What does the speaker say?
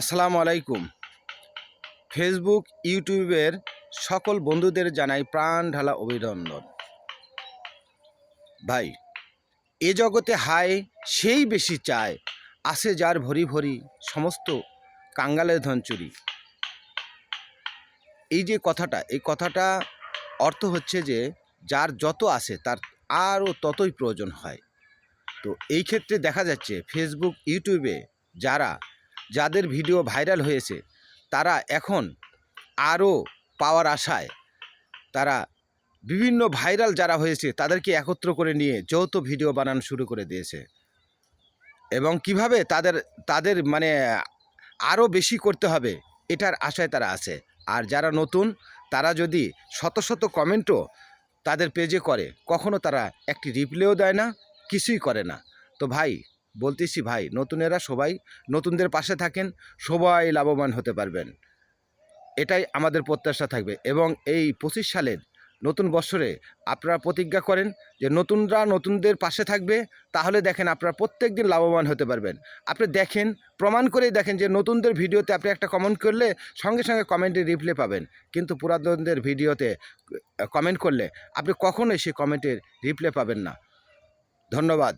আসসালামু আলাইকুম। ফেসবুক ইউটিউবের সকল বন্ধুদের জানাই প্রাণ ঢালা অভিনন্দন। ভাই, এ জগতে হায় সেই বেশি চায়, আসে যার ভরি ভরি সমস্ত কাঙ্গালের ধন চুরি। এই যে কথাটা, এই কথাটা অর্থ হচ্ছে যে, যার যত আসে তার আরও ততই প্রয়োজন হয়। তো এই ক্ষেত্রে দেখা যাচ্ছে ফেসবুক ইউটিউবে যারা যাদের ভিডিও ভাইরাল হয়েছে, তারা এখন আরও পাওয়ার আশায় তারা বিভিন্ন ভাইরাল যারা হয়েছে, তাদেরকে একত্র করে নিয়ে যৌথ ভিডিও বানানো শুরু করে দিয়েছে। এবং কীভাবে তাদের তাদের মানে আরও বেশি করতে হবে, এটার আশায় তারা আছে। আর যারা নতুন, তারা যদি শত শত কমেন্টও তাদের পেজে করে, কখনো তারা একটি রিপ্লাইও দেয় না, কিছুই করে না। তো ভাই বলতেছি, ভাই, নতুনেরা সবাই নতুনদের পাশে থাকেন, সবাই লাভবান হতে পারবেন। এটাই আমাদের প্রত্যাশা থাকবে এবং এই পঁচিশ সালের নতুন বছরে আপনারা প্রতিজ্ঞা করেন যে নতুনরা নতুনদের পাশে থাকবে, তাহলে দেখেন আপনারা প্রত্যেক দিন লাভবান হতে পারবেন। আপনি দেখেন, প্রমাণ করেই দেখেন যে নতুনদের ভিডিওতে আপনি একটা কমেন্ট করলে সঙ্গে সঙ্গে কমেন্টে রিপ্লে পাবেন। কিন্তু পুরাতনদের ভিডিওতে কমেন্ট করলে আপনি কখনোই সেই কমেন্টের রিপ্লে পাবেন না। ধন্যবাদ।